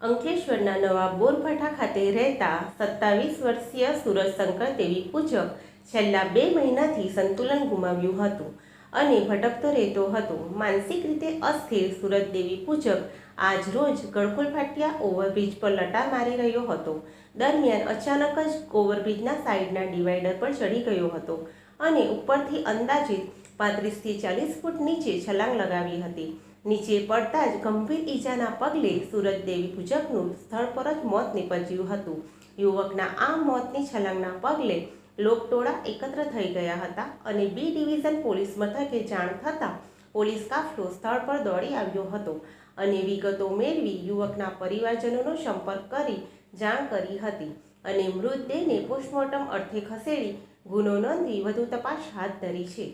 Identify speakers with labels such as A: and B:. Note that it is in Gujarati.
A: અંકલેશ્વરના નવા બોરભાઠા ખાતે રહેતા સત્તાવીસ વર્ષીય સુરજ શંકર દેવી પૂજક છેલ્લા બે મહિનાથી સંતુલન ગુમાવ્યું હતું અને ભટકતો રહેતો હતો. માનસિક રીતે અસ્થિર સુરત દેવી પૂજક આજ રોજ ગળખોલ ફાટિયા ઓવરબ્રિજ પર લટા મારી રહ્યો હતો. દરમિયાન અચાનક જ ઓવરબ્રિજના સાઈડના ડિવાઈડર પર ચડી ગયો હતો અને ઉપરથી અંદાજિત પાંત્રીસથી ચાલીસ ફૂટ નીચે છલાંગ લગાવી હતી. નીચે પડતા જ ગંભીર ઈજાના પગલે સુરત દેવી પૂજકનું સ્થળ પર જ મોત નીપજ્યું હતું. યુવકના આ મોતની છલાંગના પગલે લોકટોળા એકત્ર થઈ ગયા હતા અને બી ડિવિઝન પોલીસ મથકે જાણ થતાં પોલીસ કાફલો સ્થળ પર દોડી આવ્યો હતો અને વિગતો મેળવી યુવકના પરિવારજનોનો સંપર્ક કરી જાણ કરી હતી અને મૃતદેહને પોસ્ટમોર્ટમ અર્થે ખસેડી ગુનો નોંધી વધુ તપાસ હાથ ધરી છે.